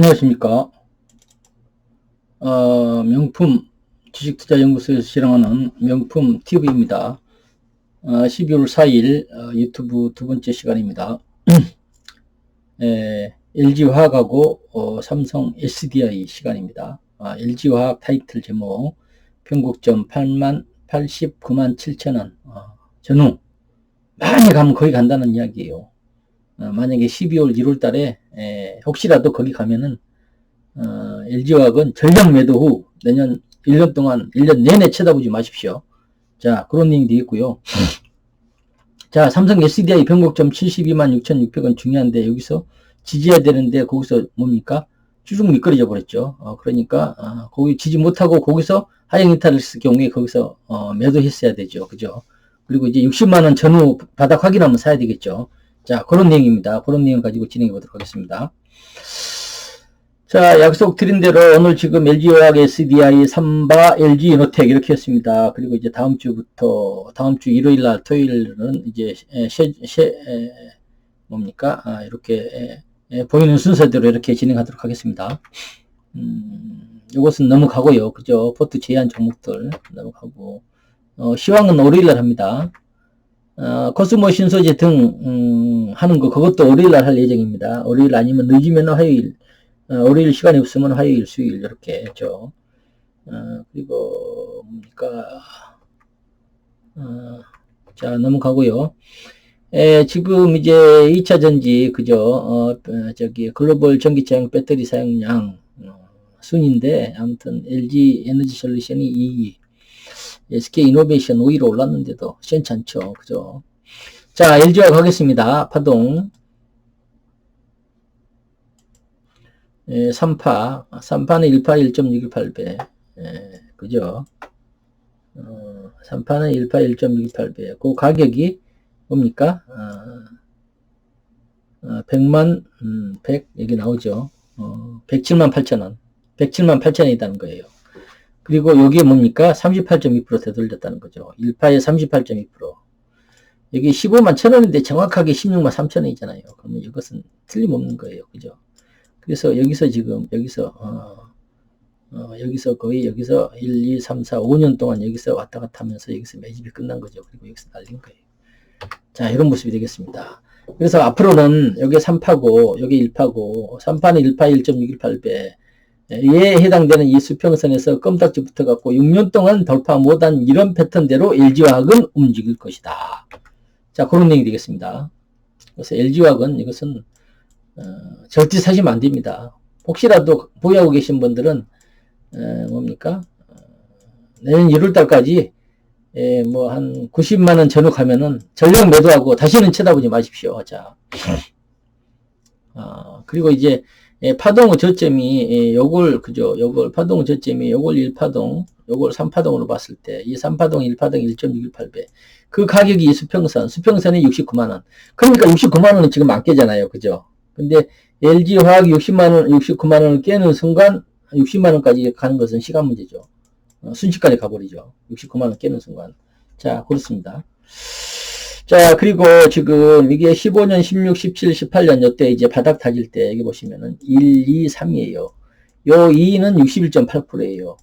안녕하십니까. 어, 명품 주식투자연구소에서 실행하는 명품 TV입니다. 어, 12월 4일 어, 유튜브 두 번째 시간입니다. 에, LG화학하고 어, 삼성 SDI 시간입니다. 아, LG화학 타이틀 제목 평곡점 8만 89만 7천원 어, 전후 많이 가면 거기 간다는 이야기예요. 어, 만약에 12월 1월 달에 에, 혹시라도 거기 가면은 어, LG화학은 전량 매도 후 내년 1년 동안 1년 내내 쳐다보지 마십시오. 자 그런 내용도 있고요. 자 삼성 SDI 변곡점 72만 6,600원 중요한데 여기서 지지해야 되는데 거기서 뭡니까? 쭈죽 미끄러져 버렸죠. 어, 그러니까 어, 거기 지지 못하고 거기서 하향 이탈을 했을 경우에 거기서 어, 매도했어야 되죠. 그죠? 그리고 이제 60만 원 전후 바닥 확인하면 사야 되겠죠. 자, 그런 내용입니다. 그런 내용 가지고 진행해 보도록 하겠습니다. 자, 약속 드린 대로 오늘 지금 LG화학 SDI 3바 LG 이노텍 이렇게 했습니다. 그리고 이제 다음 주부터, 다음 주 일요일 날, 토요일은 이제, 쉐, 쉐, 뭡니까? 아, 이렇게, 에, 보이는 순서대로 이렇게 진행하도록 하겠습니다. 음, 이것은 넘어가고요. 그죠? 포트 제한 종목들 넘어가고, 어, 시황은 월요일 날 합니다. 어, 코스모 신소재 등 음, 하는 거 그것도 월요일 날 할 예정입니다. 월요일 아니면 늦으면 화요일, 어, 월요일 시간이 없으면 화요일, 수요일 이렇게 했죠. 어, 그리고 뭡니까? 어, 자 넘어가고요. 에, 지금 이제 2차 전지 그죠? 어, 저기 글로벌 전기차용 배터리 사용량 어, 순인데 아무튼 LG 에너지 솔루션이 2위. SK 이노베이션 5위로 올랐는데도 시원찮죠. 그죠? 자, LG화 가겠습니다. 파동. 예, 3파. 3파는 1파 1.618배. 예, 그죠? 어, 3파는 1파 1.618배. 그 가격이 뭡니까? 어, 어, 100만, 음, 100, 여기 나오죠. 어, 107만 8천원. 107만 8천원이라는 거예요. 그리고 여기에 뭡니까? 38.2% 되돌렸다는 거죠. 1파에 38.2%. 여기 15만 천원인데 정확하게 16만 3천원이잖아요. 그러면 이것은 틀림없는 거예요. 그죠? 그래서 여기서 지금, 여기서, 어, 어, 여기서 거의 여기서 1, 2, 3, 4, 5년 동안 여기서 왔다 갔다 하면서 여기서 매집이 끝난 거죠. 그리고 여기서 날린 거예요. 자, 이런 모습이 되겠습니다. 그래서 앞으로는 여기 3파고, 여기 1파고, 3파는 1파 1.618배, 이 에 해당되는 이 수평선에서 껌딱지 붙어갖고 6년 동안 돌파 못한 이런 패턴대로 LG화학은 움직일 것이다. 자, 그런 내용이 되겠습니다. 그래서 LG화학은 이것은 어, 절대 사시면 안 됩니다. 혹시라도 보유하고 계신 분들은 어, 뭡니까? 어, 내년 1월달까지 예, 뭐한 90만 원 전후 가면은 전량 매도하고 다시는 쳐다보지 마십시오. 자, 어, 그리고 이제 예, 파동의 저점이 예, 요걸 그죠 요걸 파동의 저점이 요걸 1파동 요걸 3파동으로 봤을 때 이 3파동 1파동 1.618배. 그 가격이 수평선 수평선이 69만 원. 그러니까 69만 원은 지금 안 깨잖아요. 그죠? 근데 LG화학이 60만 원 69만 원을 깨는 순간 60만 원까지 가는 것은 시간 문제죠. 어, 순식간에 가버리죠. 69만 원 깨는 순간. 자 그렇습니다 자, 그리고 지금 이게 15년, 16, 17, 18년 요때 이제 바닥 다질 때 여기 보시면은 1, 2, 3이에요. 요 2는 61.8%예요.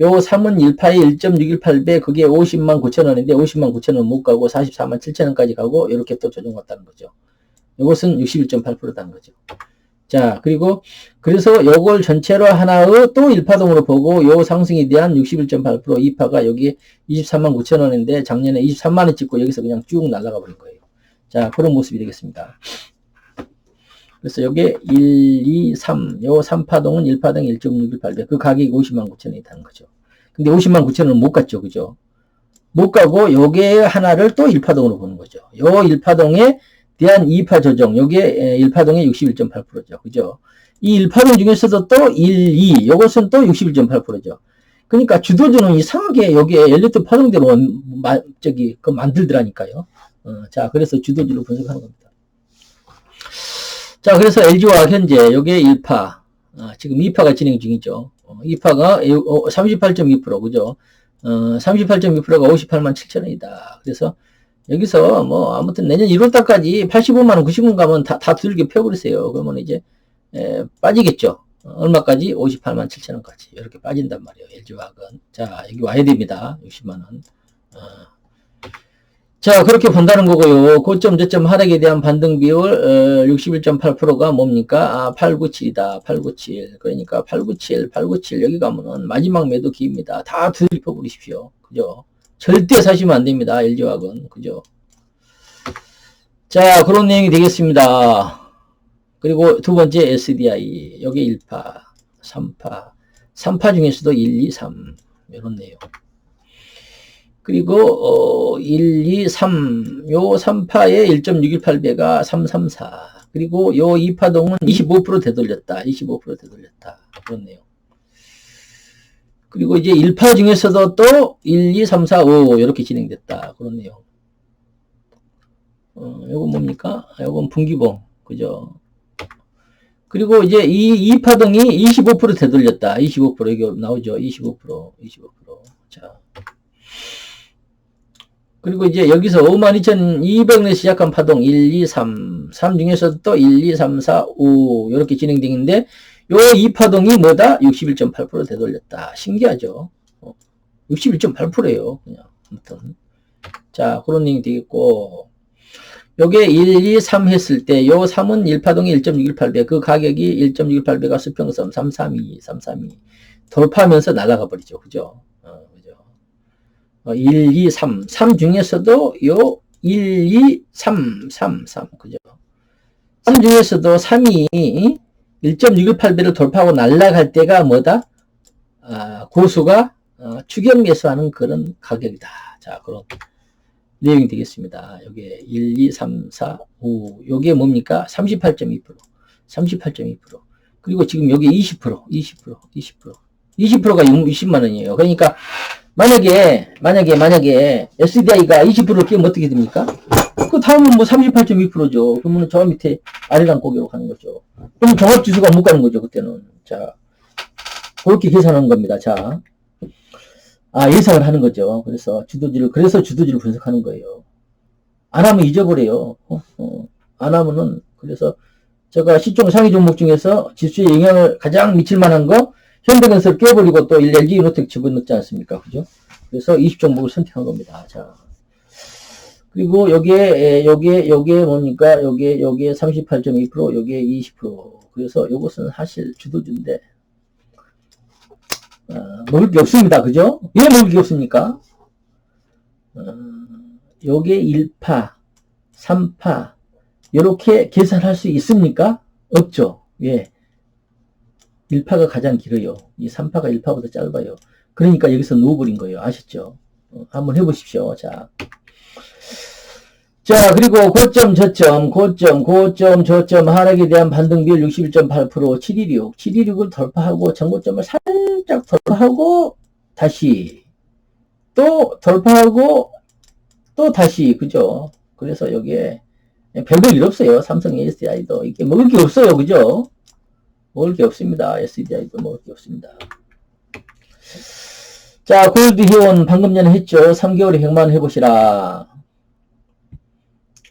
요 3은 1파에 1.618배 그게 50만 9천 원인데 50만 9천 원 못 가고 44만 7천 원까지 가고 이렇게 또 조정 왔다는 거죠. 이것은 61.8%다는 거죠. 자, 그리고 그래서 요걸 전체로 하나의 또 1파동으로 보고 요 상승에 대한 61.8% 2파가 여기 23만 9천 원인데 작년에 23만 원 찍고 여기서 그냥 쭉 날아가 버린 거예요. 자, 그런 모습이 되겠습니다. 그래서 요게 1, 2, 3, 요 3파동은 1파동 1.618배. 그 가격이 50만 9천 원이 다는 거죠. 근데 50만 9천 원은 못 갔죠. 그죠? 못 가고 요게 하나를 또 1파동으로 보는 거죠. 요 1파동에 대한 2파 조정, 요게 1파동의 61.8%죠. 그죠? 이 1파동 중에서도 또 1, 2, 요것은 또 61.8%죠. 그러니까 주도주는 이상하게 여기에 엘리트 파동대로 마, 저기, 그 만들더라니까요. 어, 자, 그래서 주도주로 분석하는 겁니다. 자, 그래서 LG와 현재 요게 1파, 어, 지금 2파가 진행 중이죠. 어, 2파가 38.2% 그죠? 어, 38.2%가 58만 7천 원이다. 그래서 여기서 뭐 아무튼 내년 1월달까지 85만원 90원 가면 다, 다 두들겨 펴버리세요. 그러면 이제 에, 빠지겠죠. 얼마까지? 58만 7천 원까지 이렇게 빠진단 말이에요. LG화학은. 자, 여기 와야 됩니다. 60만 원. 어. 자, 그렇게 본다는 거고요. 고점, 저점 하락에 대한 반등 비율 어, 61.8%가 뭡니까? 아, 897이다. 897. 그러니까 897, 897 여기 가면은 마지막 매도 기입니다. 다 두드려 버리십시오. 그죠? 절대 사시면 안 됩니다. LG화학은. 그죠? 자, 그런 내용이 되겠습니다. 그리고 두 번째 SDI. 여기 1파, 3파. 3파 중에서도 1, 2, 3. 이런 내용. 그리고 어, 1, 2, 3. 요 3파의 1.618배가 334. 그리고 요 2파동은 25% 되돌렸다. 25% 되돌렸다. 내용. 그리고 이제 1파 중에서도 또 1, 2, 3, 4, 5 이렇게 진행됐다. 내용. 어, 요건 뭡니까? 요건 분기봉. 그죠? 그리고 이제 이, 이 파동이 25% 되돌렸다. 25% 이게 나오죠. 25%, 25%. 자. 그리고 이제 여기서 52,200에 시작한 파동 1, 2, 3, 3 중에서도 또 1, 2, 3, 4, 5 이렇게 진행되는데 요이 파동이 뭐다? 61.8% 되돌렸다. 신기하죠? 61.8%예요. 그냥 아무튼 자 그런 얘기 되겠고 요게 1, 2, 3 했을 때, 요 3은 1파동이 1.618배, 그 가격이 1.618배가 수평선 332, 332. 돌파하면서 날아가 버리죠. 그죠? 어, 그죠? 어, 1, 2, 3. 3 중에서도 요 1, 2, 3, 3, 3. 그죠? 3 중에서도 3이 1.618배를 돌파하고 날아갈 때가 뭐다? 아, 고수가 어, 추격 매수하는 그런 가격이다. 자, 그런. 내용이 되겠습니다. 여기에 1, 2, 3, 4, 5. 요게 뭡니까? 38.2%. 38.2%. 그리고 지금 여기 20%, 20%, 20%. 20%가 60만 원이에요. 그러니까 만약에 만약에 만약에 SDI가 20%를 끼면 어떻게 됩니까? 그 다음은 뭐 38.2%죠. 그러면 저 밑에 아래랑 고개로 가는 거죠. 그럼 종합지수가 못 가는 거죠. 그때는. 자, 그렇게 계산하는 겁니다. 자, 아, 예상을 하는 거죠. 그래서 주도주를, 그래서 주도주를 분석하는 거예요. 안 하면 잊어버려요. 어, 어. 안 하면은, 그래서 제가 시총 상위 종목 중에서 지수에 영향을 가장 미칠 만한 거, 현대건설 깨버리고 또 LG 이노텍 집어넣지 않습니까? 그죠? 그래서 20종목을 선택한 겁니다. 자. 그리고 여기에, 여기에, 여기에 뭡니까? 여기에, 여기에 38.2%, 여기에 20%. 그래서 이것은 사실 주도주인데, 어, 먹을 게 없습니다. 그죠? 왜 먹을 게 없습니까? 어, 요게 1파, 3파, 이렇게 계산할 수 있습니까? 없죠. 예. 1파가 가장 길어요. 이 3파가 1파보다 짧아요. 그러니까 여기서 누워버린 거예요. 아셨죠? 어, 한번 해보십시오. 자. 자, 그리고 고점, 저점, 고점, 고점, 저점, 하락에 대한 반등 비율 61.8%, 716, 716을 돌파하고 전고점을 살짝 돌파하고 다시 또 돌파하고 또 다시 그죠? 그래서 여기에 별별 일 없어요. 삼성 SDI도 이게 먹을 게 없어요. 그죠? 먹을 게 없습니다. SDI도 먹을 게 없습니다. 자, 골드 회원 방금 전에 했죠. 3개월에 100만 해보시라.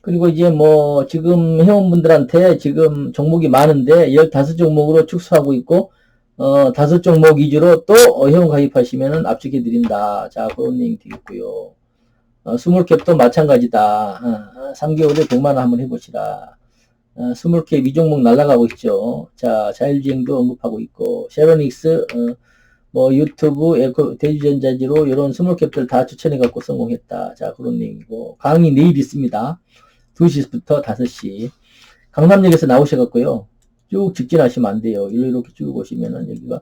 그리고 이제 뭐 지금 회원분들한테 지금 종목이 많은데 15종목으로 축소하고 있고 어, 다섯 종목 위주로 또 회원 가입하시면은 압축해 드린다. 자, 그런 내용이 되겠고요. 어, 스몰캡도 마찬가지다. 어, 3개월에 100만 원 한번 해보시라. 어, 스몰캡 이 종목 날라가고 있죠. 자, 자율주행도 언급하고 있고, 쉐로닉스, 어, 뭐 유튜브, 에코, 대주전자지로 이런 스몰캡들 다 추천해갖고 성공했다. 자, 그런 내용이고, 강의 내일 있습니다. 2시부터 5시. 강남역에서 나오셔갖고요. 쭉 직진하시면 안 돼요. 이렇게 쭉 오시면은 여기가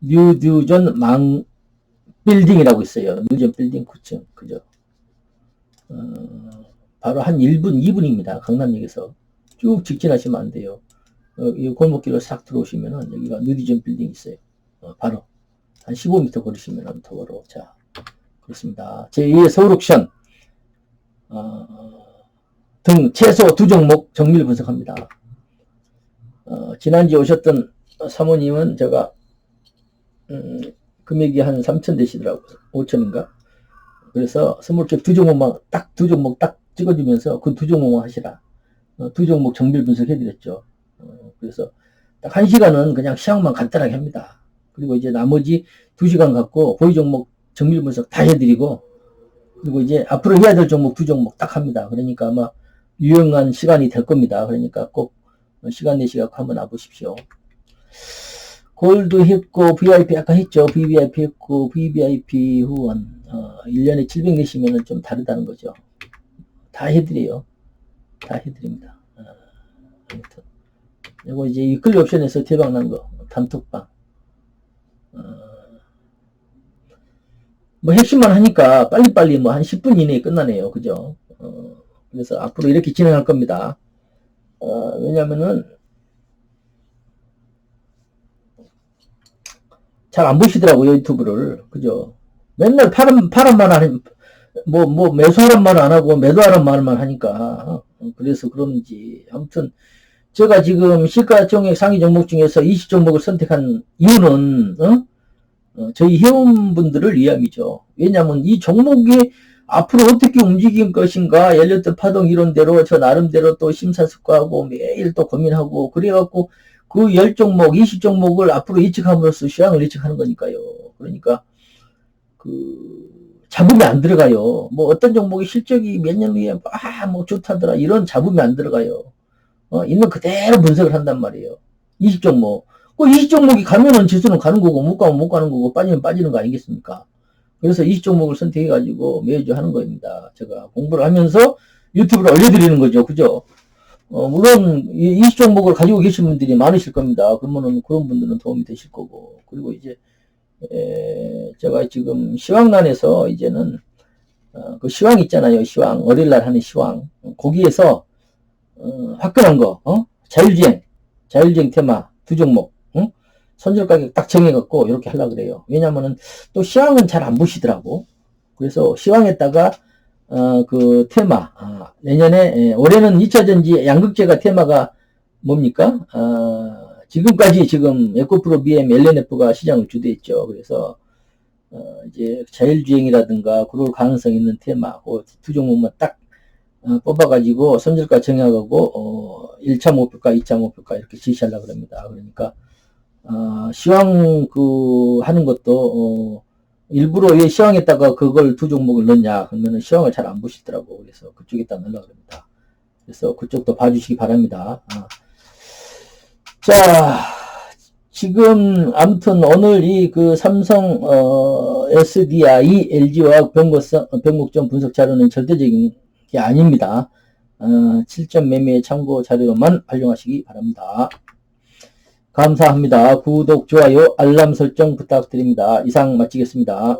뉴뉴전 망 빌딩이라고 있어요. 뉴전 빌딩 9층. 그죠? 어, 바로 한 1분, 2분입니다. 강남역에서 쭉 직진하시면 안 돼요. 어, 이 골목길로 싹 들어오시면은 여기가 뉴디전 빌딩 있어요. 어, 바로 한 15m 걸으시면 더 걸어. 자, 그렇습니다. 제2의 서울 옥션 어, 등 최소 두 종목 정밀 분석합니다. 어, 지난주에 오셨던 사모님은 제가 음, 금액이 한 3천 되시더라고요. 5천인가? 그래서 스몰캡 두 종목만 딱 두 종목 딱 찍어주면서 그 두 종목만 하시라. 어, 두 종목 정밀 분석해드렸죠. 어, 그래서 딱 한 시간은 그냥 시황만 간단하게 합니다. 그리고 이제 나머지 두 시간 갖고 보유 종목 정밀 분석 다 해드리고 그리고 이제 앞으로 해야 될 종목 두 종목 딱 합니다. 그러니까 아마 유용한 시간이 될 겁니다. 그러니까 꼭 시간 내시갖고 한번 와보십시오. 골드 했고 VIP 아까 했죠. VVIP 했고 VVIP 후원 어, 1년에 700 내시면은 좀 다르다는 거죠. 다 해드려요. 다 해드립니다. 어, 아무튼 이거 이제 위클리 옵션에서 대박 난 거 단톡방 어, 뭐 핵심만 하니까 빨리빨리 뭐 한 10분 이내에 끝나네요. 그죠? 어, 그래서 앞으로 이렇게 진행할 겁니다. 어, 왜냐면은 잘 안 보시더라고요, 유튜브를. 그죠? 맨날 파란, 파란만 하는, 뭐, 뭐, 매수하란 말안 하고, 매도하란 말만 하니까. 어, 그래서 그런지. 아무튼, 제가 지금 시가총액 상위 종목 중에서 20종목을 선택한 이유는, 어? 어, 저희 회원분들을 위함이죠. 왜냐하면 이 종목이 앞으로 어떻게 움직일 것인가, 엘리트 파동 이론대로 저 나름대로 또 심사숙고하고 매일 또 고민하고, 그래갖고 그 10종목, 20종목을 앞으로 예측함으로써 시황을 예측하는 거니까요. 그러니까, 그, 잡음이 안 들어가요. 뭐 어떤 종목이 실적이 몇 년 후에, 아, 뭐 좋다더라. 이런 잡음이 안 들어가요. 어, 있는 그대로 분석을 한단 말이에요. 20종목. 그 20종목이 가면은 지수는 가는 거고, 못 가면 못 가는 거고, 빠지면 빠지는 거 아니겠습니까? 그래서 20종목을 선택해가지고 매주 하는 겁니다. 제가 공부를 하면서 유튜브를 올려드리는 거죠. 그죠? 어, 물론, 이 20종목을 가지고 계신 분들이 많으실 겁니다. 그러면은 그런 분들은 도움이 되실 거고. 그리고 이제, 에, 제가 지금 시황란에서 이제는, 어, 그 시황 있잖아요. 시황. 어릴날 하는 시황. 거기에서, 어, 화끈한 거, 어? 자율주행. 자율주행 테마 두 종목. 응? 선절 가격 딱 정해갖고 이렇게 하려고 그래요. 왜냐면은 또 시황은 잘 안 보시더라고. 그래서 시황에다가 어, 그 테마 아, 내년에 예, 올해는 2차 전지 양극재가 테마가 뭡니까? 어, 지금까지 지금 에코프로 BM LNF가 시장을 주도했죠. 그래서 어, 이제 자율주행이라든가 그럴 가능성 있는 테마 그 두 종목만 딱 어, 뽑아가지고 선절가 정해가고 어, 1차 목표가, 2차 목표가 이렇게 지시하려고 합니다. 그러니까 어, 시황 그 하는 것도 어, 일부러 왜 시황에다가 그걸 두 종목을 넣냐 그러면은 시황을 잘 안 보시더라고 그래서 그쪽에다 넣으려고 합니다. 그래서 그쪽도 봐주시기 바랍니다. 아. 자 지금 아무튼 오늘 이 그 삼성 어, SDI, LG와 변곡성, 변곡점 분석 자료는 절대적인 게 아닙니다. 어, 7점 매매 참고 자료로만 활용하시기 바랍니다. 감사합니다. 구독, 좋아요, 알람 설정 부탁드립니다. 이상 마치겠습니다.